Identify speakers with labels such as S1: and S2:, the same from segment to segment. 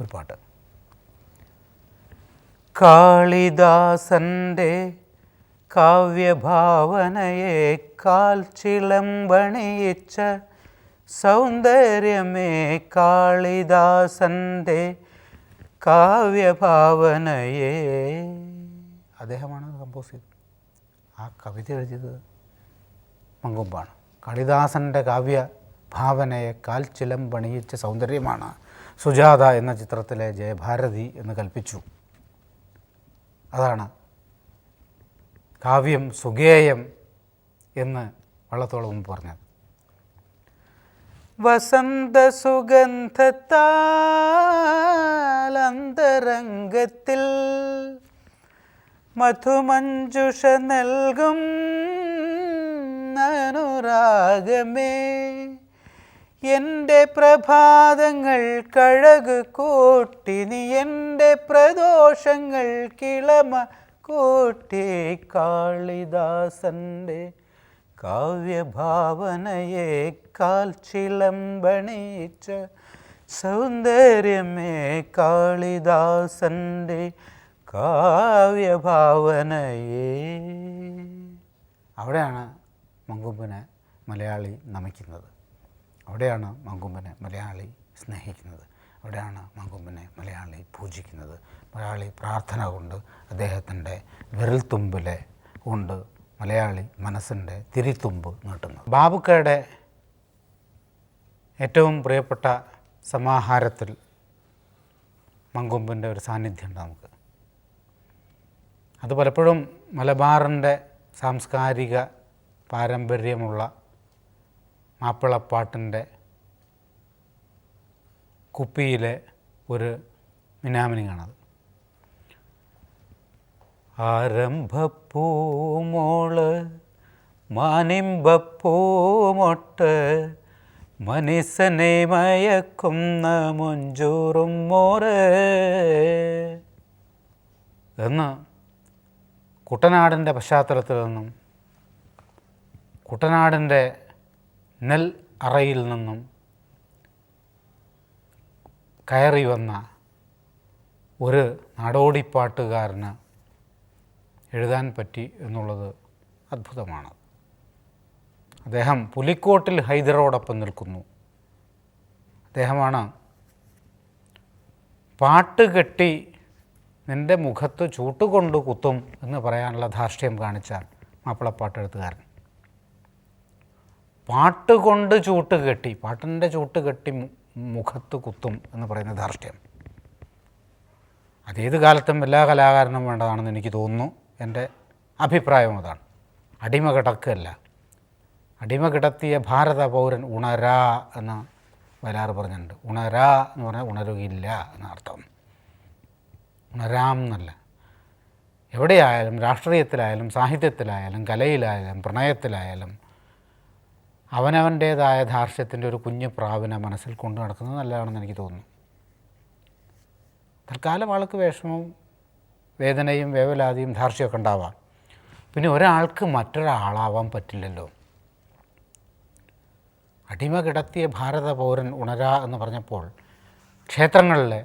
S1: ഒരു പാട്ട്. കാളിദാസന്റെ കാവ്യഭാവനയേക്കാൾ ചിളമ്പണിയിച്ച സൗന്ദര്യമേ കാളിദാസന്റെ കാവ്യഭാവനയേ. അദ്ദേഹമാണ് കമ്പോസ് ചെയ്തത്. ആ കവിത എഴുതിയത് മങ്കൊമ്പാണ്. കാളിദാസന്റെ കാവ്യ ഭാവനയെ കാൽ ചിലമ്പണിയിച്ച സൗന്ദര്യമാണ് സുജാത എന്ന ചിത്രത്തിലെ ജയഭാരതി എന്ന് കൽപ്പിച്ചു. അതാണ് കാവ്യം സുഗേയം എന്ന് വള്ളത്തോളം മുമ്പ് പറഞ്ഞത്. വസന്ത സുഗന്ധത്താലന്തരംഗത്തിൽ മധുമഞ്ജുഷ നൽകും അനുരാഗമേ. എന്റെ പ്രഭാതങ്ങൾ കഴക് കൂട്ടി നീ എന്റെ പ്രദോഷങ്ങൾ കിളമ കൂട്ടി. കാളിദാസന്റെ കാവ്യഭാവനയെ കാൽ ചിലമ്പണിച്ച സൗന്ദര്യമേ കാളിദാസന്റെ കാവ്യഭാവനയെ. അവിടെയാണ് മങ്കൊമ്പിനെ മലയാളി നമിക്കുന്നത്. അവിടെയാണ് മങ്കൊമ്പനെ മലയാളി സ്നേഹിക്കുന്നത്. അവിടെയാണ് മങ്കൊമ്പനെ മലയാളി പൂജിക്കുന്നത്. മലയാളി പ്രാർത്ഥന കൊണ്ട് അദ്ദേഹത്തിന്റെ വിരൽത്തുമ്പിലെ കൊണ്ട് മലയാളി മനസ്സിന്റെ തിരിത്തുമ്പ് നീട്ടുന്നത് ബാബുക്കയുടെ ഏറ്റവും പ്രിയപ്പെട്ട സമാഹാരത്തിൽ മങ്കൊമ്പിന്റെ ഒരു സാന്നിധ്യമുണ്ട് നമുക്ക്. അത് പലപ്പോഴും മലബാറിന്റെ സാംസ്കാരിക പാരമ്പര്യമുള്ള മാപ്പിളപ്പാട്ടിന്റെ കുപ്പിയിലെ ഒരു മിനാമിനിയാണത് ആരംഭപ്പൂമോൾ മാനിമ്പപ്പൂമൊട്ട് മനുഷ്യനെ മയക്കുന്ന മുഞ്ചൂറും മോറ്. എന്ന് കുട്ടനാടിന്റെ പശ്ചാത്തലത്തിൽ നിന്നും കുട്ടനാടിന്റെ നെൽ അറയിൽ നിന്നും കയറി വന്ന ഒരു നാടോടിപ്പാട്ടുകാരന് എഴുതാൻ പറ്റി എന്നുള്ളത് അത്ഭുതമാണ്. അദ്ദേഹം പുലിക്കോട്ടിൽ ഹൈദറോടൊപ്പം നിൽക്കുന്നു. അദ്ദേഹമാണ് പാട്ട് കെട്ടി നിന്റെ മുഖത്ത് ചൂട്ടുകൊണ്ട് കുത്തും എന്ന് പറയാനുള്ള ധാർഷ്ട്യം കാണിച്ച മാപ്പിളപ്പാട്ടെഴുത്തുകാരൻ. പാട്ട് കൊണ്ട് ചൂട്ട് കെട്ടി പാട്ടിന്റെ ചൂട്ട് കെട്ടി മുഖത്ത് കുത്തും എന്ന് പറയുന്ന ധാർഷ്ട്യം. അതേത് കാലത്തും എല്ലാ കലാകാരനും വേണ്ടതാണെന്ന് എനിക്ക് തോന്നുന്നു. എന്റെ അഭിപ്രായം അതാണ്. അടിമ കിടക്കല്ല. അടിമ കിടത്തിയ ഭാരത പൗരൻ ഉണരാ എന്ന് വയലാർ പറഞ്ഞിട്ടുണ്ട്. ഉണരാ എന്ന് പറഞ്ഞാൽ ഉണരുകയില്ല എന്ന അർത്ഥം. ഉണരാം എന്നല്ല. എവിടെയായാലും രാഷ്ട്രീയത്തിലായാലും സാഹിത്യത്തിലായാലും കലയിലായാലും പ്രണയത്തിലായാലും അവനവന്റേതായ ധാർഷ്ട്യത്തിന്റെ ഒരു കുഞ്ഞു പ്രാവിനെ മനസ്സിൽ കൊണ്ടു നടക്കുന്നത് നല്ലതാണെന്ന് എനിക്ക് തോന്നുന്നു. തൽക്കാലം ആൾക്ക് വിഷമവും വേദനയും വേവലാതിയും ധാർഷ്യമൊക്കെ ഉണ്ടാവാം. പിന്നെ ഒരാൾക്ക് മറ്റൊരാളാവാൻ പറ്റില്ലല്ലോ. അടിമ കിടത്തിയ ഭാരത പൗരൻ ഉണരാ എന്ന് പറഞ്ഞപ്പോൾ ക്ഷേത്രങ്ങളിലെ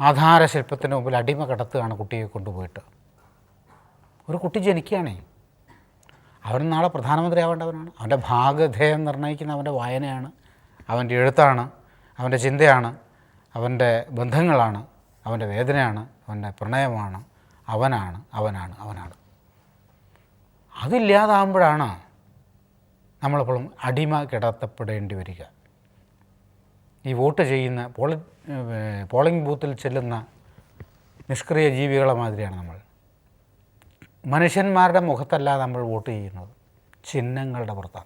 S1: ആധാരശില്പത്തിന് മുമ്പിൽ അടിമ കിടത്തുകയാണ് കുട്ടിയെ കൊണ്ടുപോയിട്ട്. ഒരു കുട്ടി ജനിക്കുകയാണേ. അവൻ നാളെ പ്രധാനമന്ത്രി ആവേണ്ടവനാണ് അവന്റെ ഭാഗധേയം നിർണയിക്കുന്ന അവന്റെ വായനയാണ് അവന്റെ എഴുത്താണ് അവന്റെ ചിന്തയാണ് അവന്റെ ബന്ധങ്ങളാണ് അവന്റെ വേദനയാണ് അവന്റെ പ്രണയമാണ് അവനാണ് അവനാണ് അവനാണ്. അതില്ലാതാകുമ്പോഴാണ് നമ്മളെപ്പോഴും അടിമ കിടത്തപ്പെടേണ്ടി വരിക. ഈ വോട്ട് ചെയ്യുന്ന പോളി പോളിംഗ് ബൂത്തിൽ ചെല്ലുന്ന നിഷ്ക്രിയ ജീവികളെ മാതിരിയാണ് നമ്മൾ. മനുഷ്യന്മാരുടെ മുഖത്തല്ല നമ്മൾ വോട്ട് ചെയ്യുന്നത് ചിഹ്നങ്ങളുടെ പുറത്താണ്.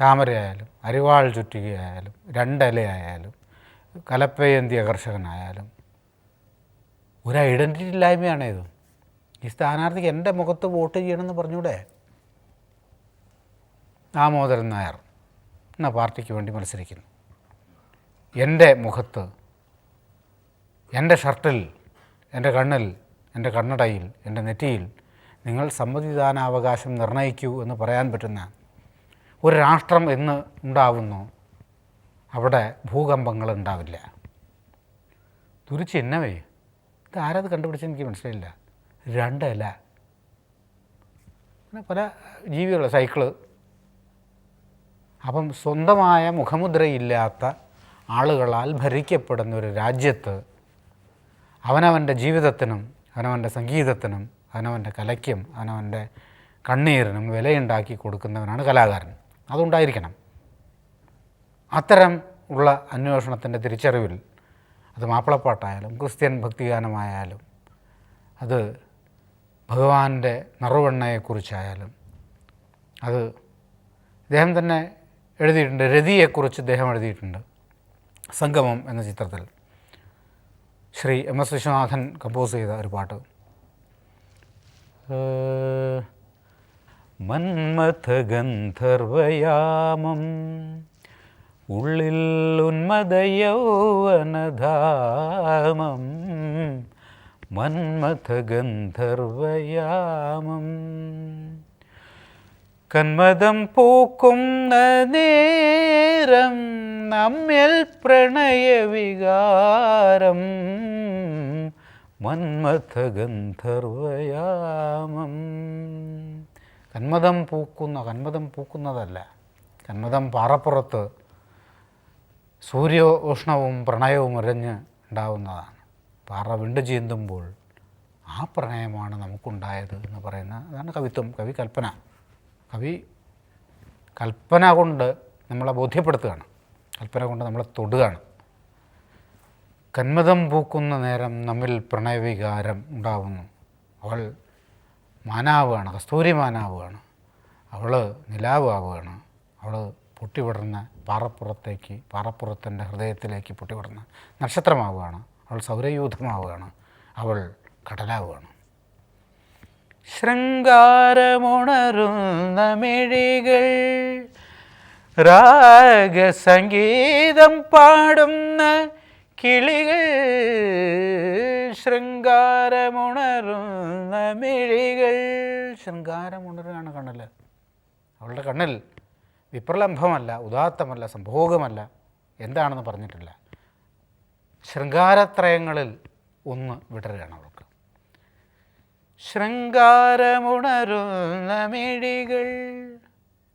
S1: താമരയായാലും അരിവാൾ ചുറ്റികയായാലും രണ്ടലയായാലും കലപ്പയന്തിയ കർഷകനായാലും ഒരു ഐഡന്റിറ്റി ഇല്ലായ്മയാണ് ഇത്. ഈ സ്ഥാനാർത്ഥിക്ക് എന്റെ മുഖത്ത് വോട്ട് ചെയ്യണമെന്ന് പറഞ്ഞൂടെ? ദാമോദരൻ നായർ എന്ന പാർട്ടിക്ക് വേണ്ടി മത്സരിക്കുന്നു. എന്റെ മുഖത്ത് എന്റെ ഷർട്ടിൽ എന്റെ കണ്ണിൽ എന്റെ കണ്ണടയിൽ എന്റെ നെറ്റിയിൽ നിങ്ങൾ സമ്മതിദാനാവകാശം നിർണയിക്കൂ എന്ന് പറയാൻ പറ്റുന്ന ഒരു രാഷ്ട്രം എന്ന് ഉണ്ടാവുന്നു. അവിടെ ഭൂകമ്പങ്ങൾ ഉണ്ടാവില്ല. തുരിച്ച് എന്നവേ ഇത് ആരത് കണ്ടുപിടിച്ചെന്ന് എനിക്ക് മനസ്സിലായില്ല. രണ്ട് ഇല. അങ്ങനെ പല ജീവികൾ സൈക്കിൾ. അപ്പം സ്വന്തമായ മുഖമുദ്രയില്ലാത്ത ആളുകളാൽ ഭരിക്കപ്പെടുന്ന ഒരു രാജ്യത്ത് അവനവന്റെ ജീവിതത്തിനും അവനവന്റെ സംഗീതത്തിനും അവനവന്റെ കലയ്ക്കും അവനവന്റെ കണ്ണീരിനും വിലയുണ്ടാക്കി കൊടുക്കുന്നവനാണ് കലാകാരൻ. അതുണ്ടായിരിക്കണം. അത്തരം ഉള്ള അന്വേഷണത്തിന്റെ തിരിച്ചറിവിൽ അത് മാപ്പിളപ്പാട്ടായാലും ക്രിസ്ത്യൻ ഭക്തിഗാനമായാലും അത് ഭഗവാന്റെ നറുവെണ്ണയെക്കുറിച്ചായാലും അത് ഇദ്ദേഹം തന്നെ എഴുതിയിട്ടുണ്ട് രതിയെക്കുറിച്ച് ഇദ്ദേഹം എഴുതിയിട്ടുണ്ട് സംഗമം എന്ന ചിത്രത്തിൽ. Shri M S Viswanathan compose ചെയ്ത ഒരു പാട്ട്. മന്മഥ മന്മഥഗന്ധർവയാമം ഉള്ളിൽ ഉന്മദയൗവനധാമം മന്മഥഗന്ധർവയാമം കന്മദം പൂക്കുന്ന നേരം നമ്മിൽ പ്രണയവികാരം മന്മഥഗന്ധർവയാമം. കന്മതം പൂക്കുന്ന കന്മതം പൂക്കുന്നതല്ല. കന്മതം പാറപ്പുറത്ത് സൂര്യോഷ്ണവും പ്രണയവും ഉരഞ്ഞ് ഉണ്ടാവുന്നതാണ്. പാറ വിണ്ടു ചീന്തുമ്പോൾ ആ പ്രണയമാണ് നമുക്കുണ്ടായത് എന്ന് പറയുന്ന അതാണ് കവിത്വം കവി കൽപ്പന കവി കൽപ്പന കൊണ്ട് നമ്മളെ ബോധ്യപ്പെടുത്തുകയാണ്. കൽപ്പന കൊണ്ട് നമ്മളെ തൊടുകയാണ്. കന്മതം പൂക്കുന്ന നേരം നമ്മിൽ പ്രണയവികാരം ഉണ്ടാവുന്നു. അവൾ മാനാവുകയാണ് കസ്തൂരി മാനാവുകയാണ് അവൾ നിലാവ് ആവുകയാണ് അവൾ പൊട്ടിവിടർന്ന പാറപ്പുറത്തേക്ക് പാറപ്പുറത്തിന്റെ ഹൃദയത്തിലേക്ക് പൊട്ടിവിടർന്ന നക്ഷത്രമാവുകയാണ് അവൾ സൗരയൂഥമാവുകയാണ് അവൾ കടലാവുകയാണ് ശൃംഗാരമുണരുന്ന മിഴികൾ രാഗസംഗീതം പാടുന്ന കിളികൾ ശൃംഗാരമുണരുന്ന മിഴികൾ. ശൃംഗാരമുണരുകയാണ് കണ്ണിൽ അവളുടെ കണ്ണിൽ വിപ്രലംഭമല്ല ഉദാത്തമല്ല സംഭോഗമല്ല. എന്താണെന്ന് പറഞ്ഞിട്ടില്ല. ശൃംഗാരത്രയങ്ങളിൽ ഒന്ന് വിടരുകയാണ് അവൾക്ക്. ശൃംഗാരമുണരുന്ന മിഴികൾ.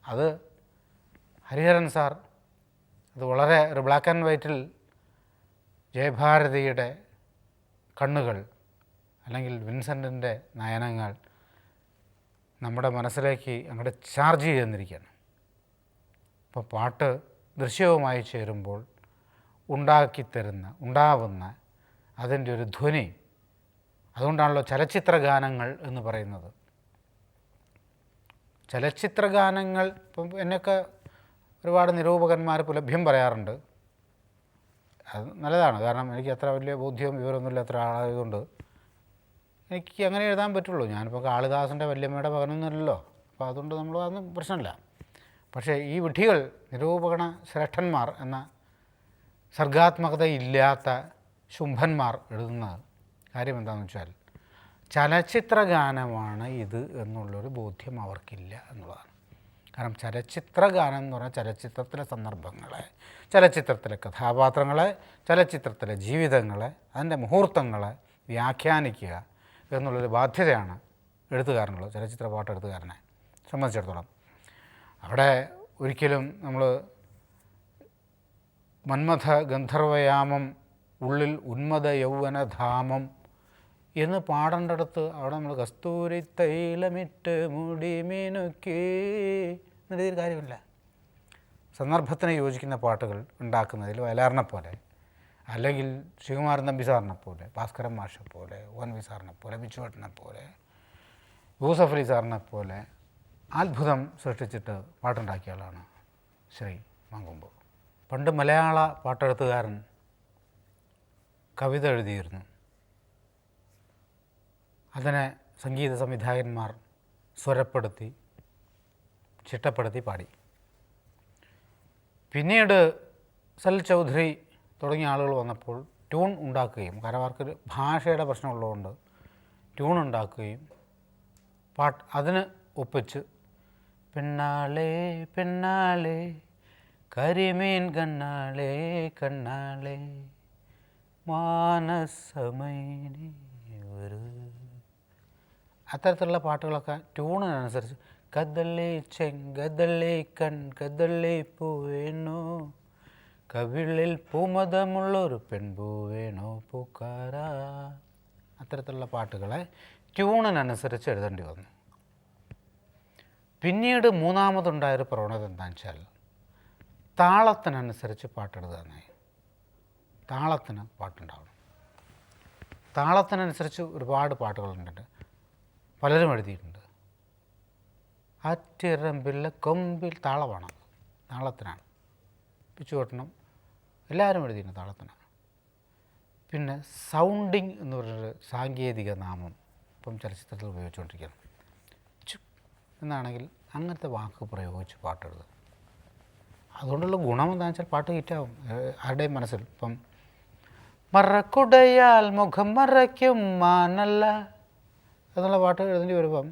S1: അത് ഹരിഹരൻ സാർ അത് വളരെ ഒരു ബ്ലാക്ക് ആൻഡ് വൈറ്റിൽ ജയഭാരതിയുടെ കണ്ണുകൾ അല്ലെങ്കിൽ വിൻസെന്റിന്റെ നയനങ്ങൾ നമ്മുടെ മനസ്സിലേക്ക് അങ്ങോട്ട് ചാർജ് ചെയ്ത് തന്നിരിക്കുകയാണ്. അപ്പോൾ പാട്ട് ദൃശ്യവുമായി ചേരുമ്പോൾ ഉണ്ടാക്കിത്തരുന്ന ഉണ്ടാവുന്ന അതിന്റെ ഒരു ധ്വനി അതുകൊണ്ടാണല്ലോ ചലച്ചിത്ര ഗാനങ്ങൾ എന്ന് പറയുന്നത്. ചലച്ചിത്ര ഗാനങ്ങൾ ഇപ്പം എന്നൊക്കെ ഒരുപാട് നിരൂപകന്മാർ പുലഭ്യം പറയാറുണ്ട്. അത് നല്ലതാണ്. കാരണം എനിക്ക് അത്ര വലിയ ബോധ്യവും വിവരമൊന്നുമില്ല അത്ര ആളായതുകൊണ്ട്. എനിക്ക് അങ്ങനെ എഴുതാൻ പറ്റുള്ളൂ. ഞാനിപ്പോൾ കാളിദാസന്റെ വല്യമ്മയുടെ മകനൊന്നുമല്ലല്ലോ. അപ്പോൾ അതുകൊണ്ട് നമ്മൾ അതൊന്നും പ്രശ്നമില്ല. പക്ഷേ ഈ വിഡ്ഢികൾ നിരൂപകണ ശ്രേഷ്ഠന്മാർ എന്ന സർഗാത്മകതയില്ലാത്ത ശുംഭന്മാർ എഴുതുന്ന കാര്യം എന്താണെന്ന് വെച്ചാൽ ചലച്ചിത്ര ഗാനമാണ് ഇത് എന്നുള്ളൊരു ബോധ്യം അവർക്കില്ല എന്നുള്ളതാണ്. കാരണം ചലച്ചിത്ര ഗാനം എന്ന് പറഞ്ഞാൽ ചലച്ചിത്രത്തിലെ സന്ദർഭങ്ങളെ ചലച്ചിത്രത്തിലെ കഥാപാത്രങ്ങളെ ചലച്ചിത്രത്തിലെ ജീവിതങ്ങളെ അതിന്റെ മുഹൂർത്തങ്ങളെ വ്യാഖ്യാനിക്കുക എന്നുള്ളൊരു ബാധ്യതയാണ് എഴുത്തുകാരനുള്ളത് ചലച്ചിത്ര പാട്ട് എഴുത്തുകാരനെ സംബന്ധിച്ചിടത്തോളം. അവിടെ ഒരിക്കലും നമ്മൾ മന്മഥ ഗന്ധർവയാമം ഉള്ളിൽ ഉന്മത യൗവനധാമം എന്ന് പാടേണ്ടടുത്ത് അവിടെ നമ്മൾ കസ്തൂരി തൈലമിട്ട് മുടി മിനുക്കി. ഒരു കാര്യമില്ല. സന്ദർഭത്തിന് യോജിക്കുന്ന പാട്ടുകൾ ഉണ്ടാക്കുന്നതിൽ വയലാറിനെ പോലെ അല്ലെങ്കിൽ ശ്രീകുമാരൻ തമ്പി സാറിനെ പോലെ ഭാസ്കരൻ മാഷെ പോലെ ഓൻ വി സാറിനെ പോലെ ബിച്ചുവേട്ടനെ പോലെ യൂസഫ് അലി സാറിനെ പോലെ അത്ഭുതം സൃഷ്ടിച്ചിട്ട് പാട്ടുണ്ടാക്കിയ ആളാണ് ശ്രീ മങ്കുമ്പു. പണ്ട് മലയാള പാട്ടെഴുത്തുകാരൻ കവിത എഴുതിയിരുന്നു. അതിനെ സംഗീത സംവിധായകന്മാർ സ്വരപ്പെടുത്തി ചിട്ടപ്പെടുത്തി പാടി. പിന്നീട് സൽ ചൗധരി തുടങ്ങിയ ആളുകൾ വന്നപ്പോൾ ട്യൂൺ ഉണ്ടാക്കുകയും കാരണം അവർക്ക് ഭാഷയുടെ പ്രശ്നമുള്ളതുകൊണ്ട് ട്യൂൺ ഉണ്ടാക്കുകയും പാട്ട് അതിന് ഒപ്പിച്ച് പിന്നാലെ പിന്നാലെ കരിമീൻ കണ്ണാളെ കണ്ണാളെ മാനസമൈനി ഒരു അത്തരത്തിലുള്ള പാട്ടുകളൊക്കെ ട്യൂണിനനുസരിച്ച് കദളി ചെങ്കദളി കൺ കദളി പൂവേണോ കവിളിൽ പൂമതമുള്ളൊരു പെൺപൂവേണോ പൂക്കാര അത്തരത്തിലുള്ള പാട്ടുകളെ ട്യൂണിനനുസരിച്ച് എഴുതേണ്ടി വന്നു. പിന്നീട് മൂന്നാമതുണ്ടായൊരു പ്രവണത എന്താണെന്ന് വെച്ചാൽ താളത്തിനനുസരിച്ച് പാട്ടെഴുതുക എന്നായി താളത്തിന് പാട്ടുണ്ടാവണം. താളത്തിനനുസരിച്ച് ഒരുപാട് പാട്ടുകളുണ്ട്. പലരും എഴുതിയിട്ടുണ്ട്. അറ്റിറമ്പില്ല കൊമ്പിൽ താളമാണ് താളത്തിനാണ്. പിച്ചുകൊട്ടണം എല്ലാവരും എഴുതിയിട്ടുണ്ട് താളത്തിനാണ്. പിന്നെ സൗണ്ടിങ് എന്ന് പറഞ്ഞൊരു സാങ്കേതിക നാമം ഇപ്പം ചലച്ചിത്രത്തിൽ ഉപയോഗിച്ചുകൊണ്ടിരിക്കുകയാണ്. ചു എന്നാണെങ്കിൽ അങ്ങനത്തെ വാക്ക് പ്രയോഗിച്ച് പാട്ടെഴുതുക. അതുകൊണ്ടുള്ള ഗുണം എന്താണെന്ന് വെച്ചാൽ പാട്ട് ഹിറ്റാവും. ആരുടെയും മനസ്സിൽ ഇപ്പം മറക്കുടയാൽ മുഖം മറയ്ക്കും മാനല്ല. എന്നുള്ള പാട്ട് എഴുതേണ്ടി വരുമ്പം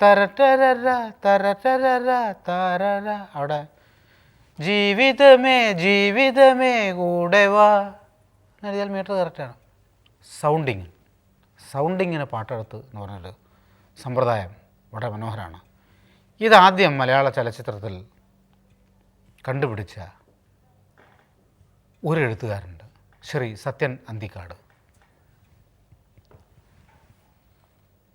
S1: തരട്ടരര തരട്ടരര തരര അവിടെ ജീവിതമേ ജീവിതമേ കൂടെ വാ. എന്നെഴുതിയാൽ മീറ്റർ കറക്റ്റാണ് സൗണ്ടിങ് സൗണ്ടിങ്ങിന് പാട്ടെടുത്ത് എന്ന് പറഞ്ഞൊരു സമ്പ്രദായം വളരെ മനോഹരമാണ് ഇതാദ്യം മലയാള ചലച്ചിത്രത്തിൽ കണ്ടുപിടിച്ച ഒരു എഴുത്തുകാരുണ്ട് ശ്രീ സത്യൻ അന്തിക്കാട്.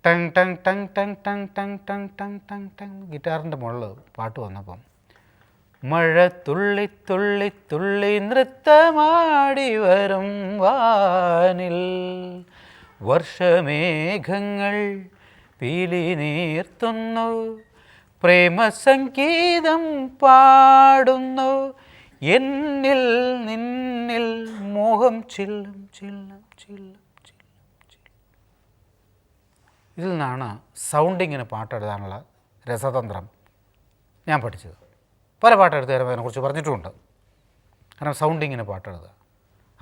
S1: ടങ് ടങ് ടങ് ടങ് ടങ് ടങ് ടങ് ടങ് ടങ് ടങ് ഗിറ്റാറിന്റെ മുകളിൽ പാട്ട് വന്നപ്പം മഴ തുള്ളി തുള്ളി തുള്ളി നൃത്തമാടി വരും വാനിൽ. വർഷമേഘങ്ങൾ പീലി നീർത്തുന്നു പ്രേമസംഗീതം പാടുന്നു. എന്നിൽ നിന്നിൽ മോഹം ചില്ലും ചില്ലും ചില്ലും. ഇതിൽ നിന്നാണ് സൗണ്ടിങ്ങിന് പാട്ടെഴുതാനുള്ള രസതന്ത്രം ഞാൻ പഠിച്ചത്. പല പാട്ടെഴുത്തുകാരും അതിനെക്കുറിച്ച് പറഞ്ഞിട്ടുമുണ്ട്. കാരണം സൗണ്ടിങ്ങിന് പാട്ടെഴുതുക.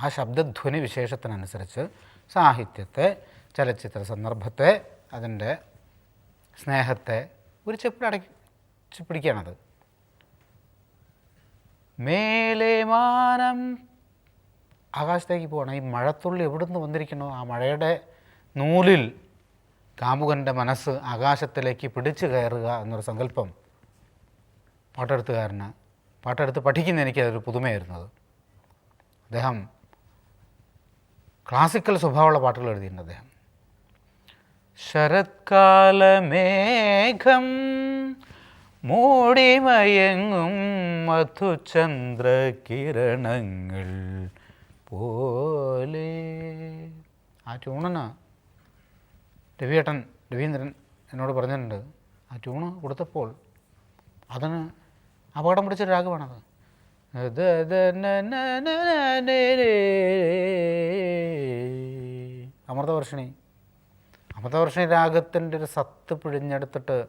S1: ആ ശബ്ദധ്വനി വിശേഷത്തിനനുസരിച്ച് സാഹിത്യത്തെ ചലച്ചിത്ര സന്ദർഭത്തെ അതിന്റെ സ്നേഹത്തെ ഒരു ചെപ്പിലടക്കി പിടിക്കുകയാണത്. മേലെ മാനം. ആകാശത്തേക്ക് പോകണം ഈ മഴത്തുള്ളി എവിടുന്ന് വന്നിരിക്കണോ ആ മഴയുടെ നൂലിൽ കാമുകന്റെ മനസ്സ് ആകാശത്തിലേക്ക് പിടിച്ചു കയറുക എന്നൊരു സങ്കല്പം പാട്ടെഴുത്തുകാരന് പാട്ടെടുത്ത് പഠിക്കുന്ന എനിക്ക് അതൊരു പുതുമയായിരുന്നത് അദ്ദേഹം ക്ലാസിക്കൽ സ്വഭാവമുള്ള പാട്ടുകൾ എഴുതിയിട്ടുണ്ട് അദ്ദേഹം. ശരത്കാലമേഘം മൂടിമയങ്ങും മധുചന്ദ്രകിരണങ്ങൾ പോലെ. ആ ട്യൂണിന് രവിയേട്ടൻ രവീന്ദ്രൻ എന്നോട് പറഞ്ഞിട്ടുണ്ട് ആ ട്യൂണ് കൊടുത്തപ്പോൾ അതിന് അപകടം പിടിച്ച രാഗമാണത്. അമൃതവർഷിണി അമൃതവർഷിണി രാഗത്തിന്റെ ഒരു സത്ത് പിഴിഞ്ഞെടുത്തിട്ട്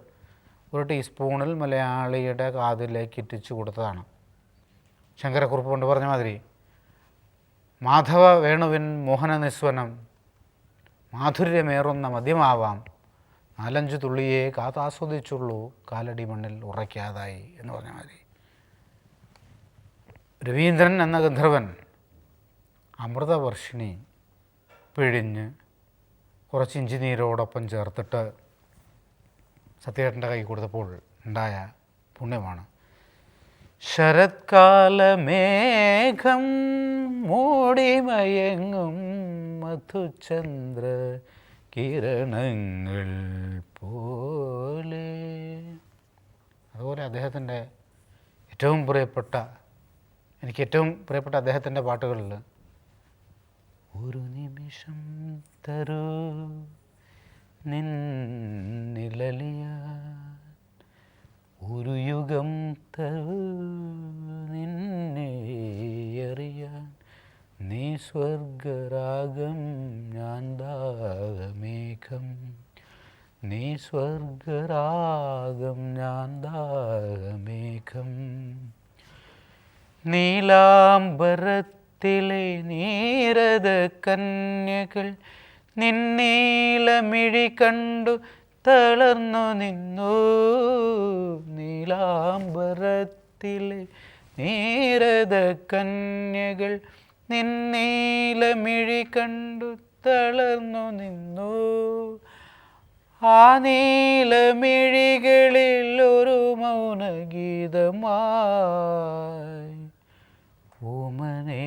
S1: ഒരു ടീസ്പൂണിൽ മലയാളിയുടെ കാതിലേക്ക് ഇറ്റിച്ചു കൊടുത്തതാണ് ശങ്കരക്കുറുപ്പ് കൊണ്ട് പറഞ്ഞ മാതിരി മാധവ വേണുവിൻ മോഹന നിസ്വനം മാധുര്യമേറുന്ന മദ്യമാവാം. നാലഞ്ച് തുള്ളിയെ കാത്താസ്വദിച്ചുള്ളൂ കാലടി മണ്ണിൽ ഉറയ്ക്കാതായി എന്ന് പറഞ്ഞ മാതിരി. രവീന്ദ്രൻ എന്ന ഗന്ധർവൻ അമൃതവർഷിണി പിഴിഞ്ഞ് കുറച്ച് ഇഞ്ചി നീരോടൊപ്പം ചേർത്തിട്ട് സത്യേട്ടന്റെ കൈ കൊടുത്തപ്പോൾ ഉണ്ടായ പുണ്യമാണ്. ശരത്കാലമേഘം മൂടിമയങ്ങും മധുചന്ദ്ര കിരണങ്ങൾ പോലെ. അതുപോലെ അദ്ദേഹത്തിന്റെ ഏറ്റവും പ്രിയപ്പെട്ട എനിക്ക് ഏറ്റവും പ്രിയപ്പെട്ട അദ്ദേഹത്തിന്റെ പാട്ടുകളിൽ ഒരു നിമിഷം തരൂ നിന്നിലലിയ. ഒരു യുഗം നിന്നെ അറിയാൻ നീ സ്വർഗരാഗം ഞാൻ ദാഹമേഘം. നീ സ്വർഗരാഗം ഞാൻ ദാഹമേഘം. നീലാംബരത്തിലെ നീരത കന്യകൾ നിന്നീലമിഴി കണ്ടു തളർന്നു നിന്നു നീലാംബരത്തിലെ നീരത കന്യകൾ നിന്നീലമിഴി കണ്ടു തളർന്നു നിന്നു. ആ നീലമിഴികളിൽ ഒരു മൗനഗീതമായി ഓമനേ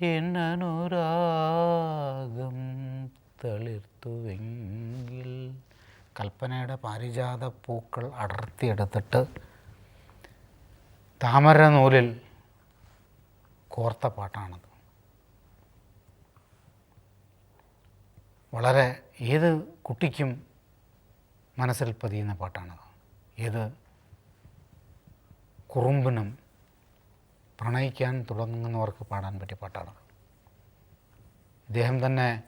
S1: എന്നനുരാഗം തളിർത്തുവെങ്കിൽ കൽപ്പനയുടെ പാരിജാത പൂക്കൾ അടർത്തിയെടുത്തിട്ട് താമര നൂലിൽ കോർത്ത പാട്ടാണത്. വളരെ ഏത് കുട്ടിക്കും മനസ്സിൽ പതിയുന്ന പാട്ടാണത്. ഏത് കുറുമ്പിനും പ്രണയിക്കാൻ തുടങ്ങുന്നവർക്ക് പാടാൻ പറ്റിയ പാട്ടാണത്. ഇദ്ദേഹം തന്നെ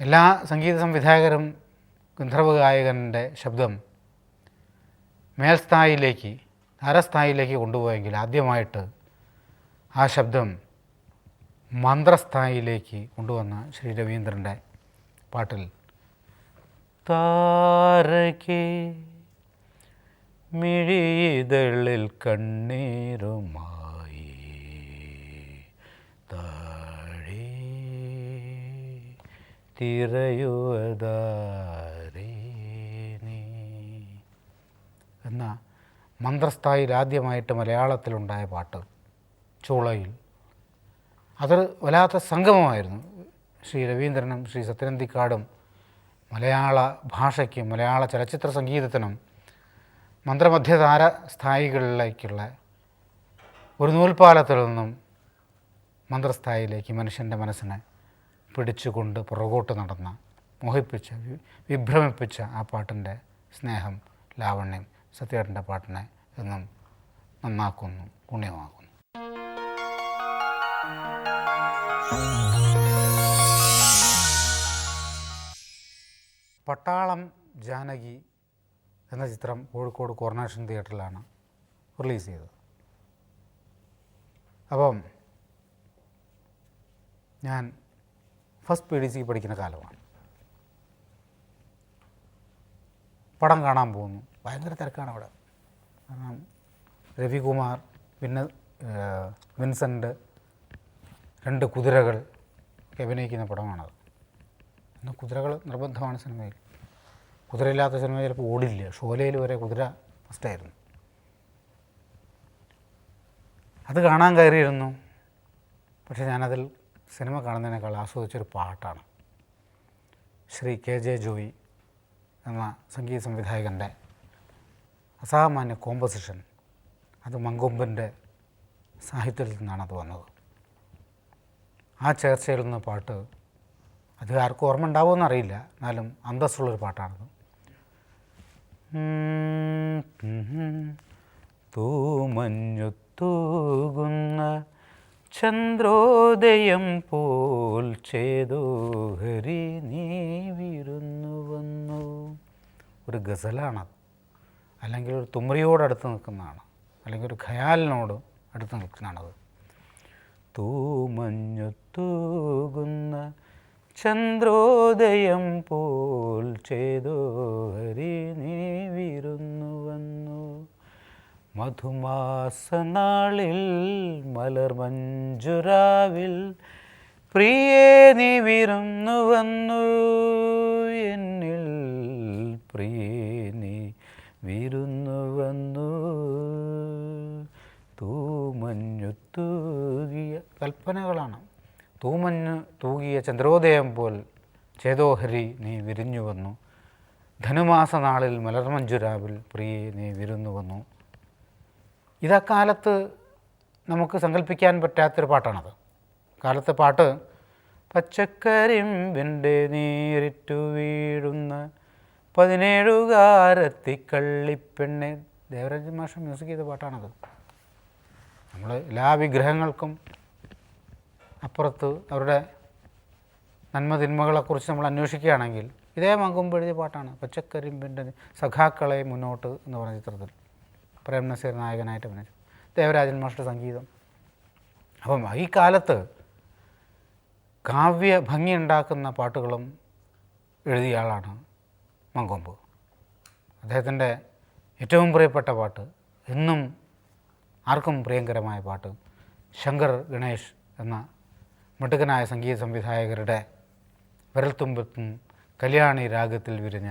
S1: എല്ലാ സംഗീത സംവിധായകരും ഗന്ധർവ ഗായകന്റെ ശബ്ദം മേൽസ്ഥായിലേക്ക് താരസ്ഥായിലേക്ക് കൊണ്ടുപോയെങ്കിൽ ആദ്യമായിട്ട് ആ ശബ്ദം മന്ത്രസ്ഥായിലേക്ക് കൊണ്ടുവന്ന ശ്രീ രവീന്ദ്രന്റെ പാട്ടിൽ. താരക്ക് മിഴിതളിൽ കണ്ണീരുമായി താഴെ എന്ന മന്ത്രസ്ഥായിൽ ആദ്യമായിട്ട് മലയാളത്തിലുണ്ടായ പാട്ട് ചൂളയിൽ. അതൊരു വല്ലാത്ത സംഗമമായിരുന്നു. ശ്രീ രവീന്ദ്രനും ശ്രീ സത്യനന്ദിക്കാടും മലയാള ഭാഷയ്ക്കും മലയാള ചലച്ചിത്ര സംഗീതത്തിനും മന്ത്രമധ്യതാര സ്ഥായികളിലേക്കുള്ള ഒരു നൂൽപ്പാലത്തിൽ നിന്നും മന്ത്രസ്ഥായിലേക്ക് മനുഷ്യന്റെ മനസ്സിനെ പിടിച്ചുകൊണ്ട് പുറകോട്ട് നടന്ന മോഹിപ്പിച്ച വിഭ്രമിപ്പിച്ച ആ പാട്ടിന്റെ സ്നേഹം ലാവണ്യം സത്യേട്ടന്റെ പാട്ടിനെ എന്നും നന്നാക്കുന്നു പുണ്യമാക്കുന്നു. പട്ടാളം ജാനകി എന്ന ചിത്രം കോഴിക്കോട് കോർണേഷൻ തിയേറ്ററിലാണ് റിലീസ് ചെയ്തത് അപ്പം ഞാൻ ഫസ്റ്റ് പി ഡി സി പഠിക്കുന്ന കാലമാണ്. പടം കാണാൻ പോകുന്നു. ഭയങ്കര തിരക്കാണ് അവിടെ. കാരണം രവികുമാർ പിന്നെ വിൻസെന്റ് രണ്ട് കുതിരകൾ ഒക്കെ അഭിനയിക്കുന്ന പടമാണത്. ഇന്ന് കുതിരകൾ നിർബന്ധമാണ് സിനിമയിൽ. കുതിരയില്ലാത്ത സിനിമ ചിലപ്പോൾ ഓടില്ല. ഷോലയിൽ വരെ കുതിര ഫസ്റ്റായിരുന്നു അത് കാണാൻ കയറിയിരുന്നു. പക്ഷേ ഞാനതിൽ സിനിമ കാണുന്നതിനേക്കാൾ ആസ്വദിച്ചൊരു പാട്ടാണ്. ശ്രീ കെ ജെ ജോയി എന്ന സംഗീത സംവിധായകന്റെ അസാമാന്യ കോമ്പസിഷൻ അത് മങ്കൊമ്പന്റെ സാഹിത്യത്തിൽ നിന്നാണ് അത് വന്നത്. ആ ചേർച്ചയിൽ നിന്ന് പാട്ട് അത് ആർക്കും ഓർമ്മ ഉണ്ടാവുമെന്ന് അറിയില്ല എന്നാലും അന്തസ്സുള്ളൊരു പാട്ടാണത്. തൂമഞ്ഞു തൂകുന്ന ചന്ദ്രോദയം പോൽ ചേതോഹരി നീ വിരുന്നു വന്നു. ഒരു ഗസലാണ് അല്ലെങ്കിൽ ഒരു തുമ്രിയോട് അടുത്ത് നിൽക്കുന്നതാണ്. അല്ലെങ്കിൽ ഒരു ഖയാലിനോട് അടുത്ത് നിൽക്കുന്നതാണത് തൂമഞ്ഞു തൂകുന്ന ചന്ദ്രോദയം പോൽ ചേതോഹരി ഹരി നീ വിരുന്നു വന്നു. മധുമാസനാളിൽ മലർമഞ്ജുരാവിൽ പ്രിയേ നീ വിരുന്നു വന്നു. എന്നിൽ പ്രിയേ നീ വിരുന്നു വന്നു. തൂമഞ്ഞു തൂകിയ കൽപ്പനകളാണ്. തൂമഞ്ഞു തൂകിയ ചന്ദ്രോദയം പോൽ ചേതോഹരി നീ വിരിഞ്ഞു വന്നു. ധനുമാസ നാളിൽ മലർമഞ്ജുരാവിൽ പ്രിയേ നീ വിരുന്നു വന്നു. ഇതക്കാലത്ത് നമുക്ക് സങ്കല്പിക്കാൻ പറ്റാത്തൊരു പാട്ടാണത്. കാലത്തെ പാട്ട് പച്ചക്കരിമ്പിന്റെ നീരിറ്റു വീഴുന്ന പതിനേഴുകാരത്തി കള്ളിപ്പെണ്ണെ. ദേവരാജ മാഷ മ്യൂസിക് ചെയ്ത പാട്ടാണത്. നമ്മൾ എല്ലാ വിഗ്രഹങ്ങൾക്കും അപ്പുറത്ത് അവരുടെ നന്മതിന്മകളെക്കുറിച്ച് നമ്മൾ അന്വേഷിക്കുകയാണെങ്കിൽ ഇതേ മങ്കുമ്പെഴുതിയ പാട്ടാണ്. പച്ചക്കരിമ്പിന്റെ സഖാക്കളെ മുന്നോട്ട് എന്ന് പറഞ്ഞ ചിത്രത്തിൽ. പ്രേം നസീർ നായകനായിട്ട് അഭിനയിച്ചു. ദേവരാജൻ മാസ്റ്റർ സംഗീതം. അപ്പം ഈ കാലത്ത് കാവ്യ ഭംഗി ഉണ്ടാക്കുന്ന പാട്ടുകളും എഴുതിയ ആളാണ് മങ്കൊമ്പ്. അദ്ദേഹത്തിന്റെ ഏറ്റവും പ്രിയപ്പെട്ട പാട്ട് എന്നും ആർക്കും പ്രിയങ്കരമായ പാട്ട് ശങ്കർ ഗണേഷ് എന്ന മിടുക്കനായ സംഗീത സംവിധായകരുടെ വിരൽത്തുമ്പത്തും കല്യാണി രാഗത്തിൽ വിരിഞ്ഞ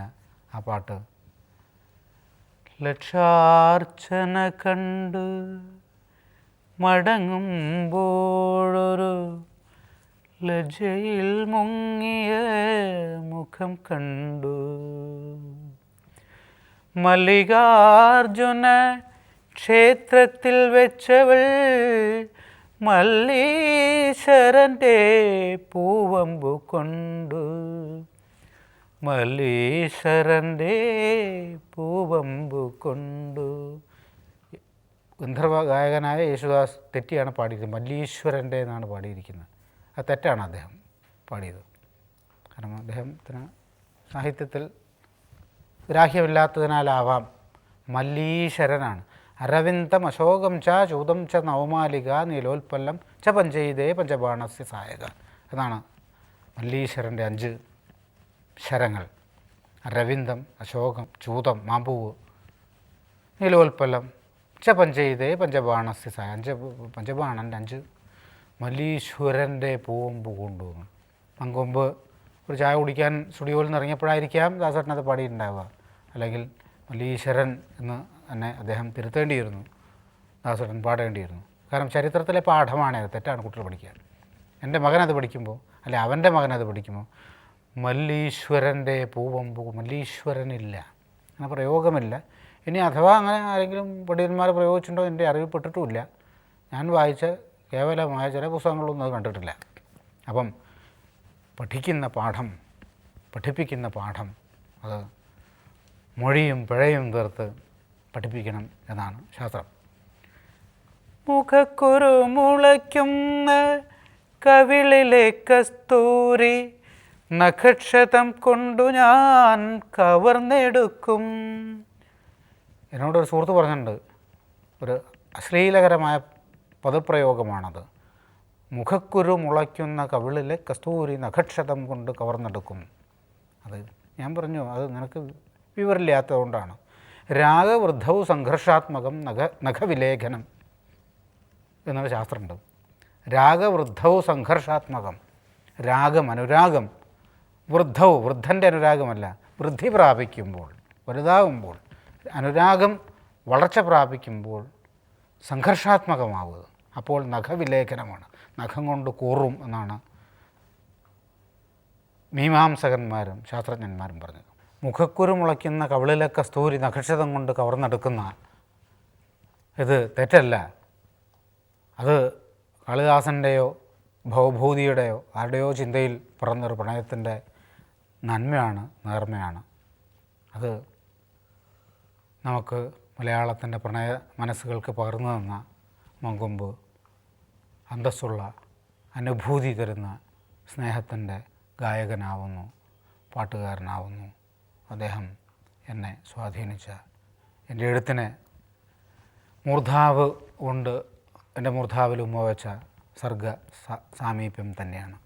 S1: ആ പാട്ട് ലക്ഷാർച്ചന കണ്ട് മടങ്ങുമ്പോഴൊരു ലജയിൽ മുങ്ങിയ മുഖം കണ്ടു. മല്ലികാർജുന ക്ഷേത്രത്തിൽ വെച്ചവൾ മല്ലീശ്വരന്റെ പൂവമ്പു കൊണ്ടു. മല്ലീശ്വരന്റെ പൂവമ്പു കൊണ്ടു. ഗന്ധർവ ഗായകനായ യേശുദാസ് തെറ്റിയാണ് പാടിയത്. മല്ലീശ്വരന്റെ എന്നാണ് പാടിയിരിക്കുന്നത്. ആ തെറ്റാണ് അദ്ദേഹം പാടിയത്. കാരണം അദ്ദേഹത്തിന് സാഹിത്യത്തിൽ ഗ്രാഹ്യമില്ലാത്തതിനാലാവാം മല്ലീശ്വരനാണ്. അരവിന്ദം അശോകം ച ചൂതം ച നവമാലിക നീലോൽപ്പല്ലം ച പഞ്ചയിതേ പഞ്ചബാണസ്യ സായക എന്നാണ് മല്ലീശ്വരന്റെ അഞ്ച് ശരങ്ങൾ. രവിന്ദം അശോകം ചൂതം മാമ്പൂവ് നിലോൽപ്പലം ച പഞ്ചയിതേ പഞ്ചബാണസ്യ സായ അഞ്ച് പഞ്ചബാണന്റെ അഞ്ച് മല്ലീശ്വരന്റെ പൂവമ്പ് കൊണ്ടുവന്നു മങ്കൊമ്പ് ഒരു ചായ കുടിക്കാൻ സ്റ്റുഡിയോയിൽ നിന്ന് ഇറങ്ങിയപ്പോഴായിരിക്കാം ദാസേട്ടനത് പാടിയിട്ടുണ്ടാവുക. അല്ലെങ്കിൽ മല്ലീശ്വരൻ എന്ന് തന്നെ അദ്ദേഹം തിരുത്തേണ്ടിയിരുന്നു. ദാസേട്ടൻ പാടേണ്ടിയിരുന്നു. കാരണം ചരിത്രത്തിലെ പാഠമാണ് തെറ്റാണ് കുട്ടികൾ പഠിക്കുക. എന്റെ മകനത് പഠിക്കുമ്പോൾ അല്ലെ അവന്റെ മകനത് പഠിക്കുമ്പോൾ മല്ലീശ്വരന്റെ പൂവമ്പു മല്ലീശ്വരനില്ല. അങ്ങനെ പ്രയോഗമില്ല. ഇനി അഥവാ അങ്ങനെ ആരെങ്കിലും പണ്ഡിതന്മാർ പ്രയോഗിച്ചിട്ടുണ്ടോ എന്റെ അറിവിപ്പെട്ടിട്ടുമില്ല ഞാൻ വായിച്ച കേവലമായ ചില പുസ്തകങ്ങളൊന്നും അത് കണ്ടിട്ടില്ല. അപ്പം പഠിക്കുന്ന പാഠം പഠിപ്പിക്കുന്ന പാഠം അത് മൊഴിയും പിഴയും തീർത്ത് പഠിപ്പിക്കണം എന്നാണ് ശാസ്ത്രം. മുഖക്കുരു മുളയ്ക്കുന്ന കവിളിലെ കസ്തൂരി നഖക്ഷതം കൊണ്ടു ഞാൻ കവർന്നെടുക്കും. എന്നോടൊരു സുഹൃത്ത് പറഞ്ഞിട്ടുണ്ട് ഒരു അശ്ലീലകരമായ പദപ്രയോഗമാണത്. മുഖക്കുരു മുളയ്ക്കുന്ന കവിളിലെ കസ്തൂരി നഖക്ഷതം കൊണ്ട് കവർന്നെടുക്കും. അത് ഞാൻ പറഞ്ഞു അത് നിനക്ക് വിവരമില്ലാത്തതുകൊണ്ടാണ്. രാഗവൃദ്ധവും സംഘർഷാത്മകം നഖ നഖവിലേഖനം എന്നൊരു ശാസ്ത്രമുണ്ട്. രാഗവൃദ്ധവും സംഘർഷാത്മകം രാഗം അനുരാഗം വൃദ്ധവും വൃദ്ധന്റെ അനുരാഗമല്ല. വൃദ്ധി പ്രാപിക്കുമ്പോൾ വലുതാകുമ്പോൾ അനുരാഗം വളർച്ച പ്രാപിക്കുമ്പോൾ സംഘർഷാത്മകമാവുക. അപ്പോൾ നഖവിലേഖനമാണ്. നഖം കൊണ്ട് കൂറും എന്നാണ് മീമാംസകന്മാരും ശാസ്ത്രജ്ഞന്മാരും പറഞ്ഞത്. മുഖക്കുരു മുളയ്ക്കുന്ന കവിളിലൊക്കെ സ്തൂരി നഖക്ഷതം കൊണ്ട് കവർന്നെടുക്കുന്ന ഇത് തെറ്റല്ല. അത് കാളിദാസന്റെയോ ഭവഭൂതിയുടെയോ ആരുടെയോ ചിന്തയിൽ പിറന്നൊരു പ്രണയത്തിന്റെ നന്മയാണ് നേർമയാണ്. അത് നമുക്ക് മലയാളത്തിന്റെ പ്രണയ മനസ്സുകൾക്ക് പകർന്നു തന്ന മങ്കൊമ്പ് അന്തസ്സുള്ള അനുഭൂതി തരുന്ന സ്നേഹത്തിന്റെ ഗായകനാവുന്നു പാട്ടുകാരനാവുന്നു. അദ്ദേഹം എന്നെ സ്വാധീനിച്ച എന്റെ എഴുത്തിനെ മൂർധാവ് കൊണ്ട് എന്റെ മൂർധാവിൽ ഉമ്മ വെച്ച സർഗ സാമീപ്യം തന്നെയാണ്.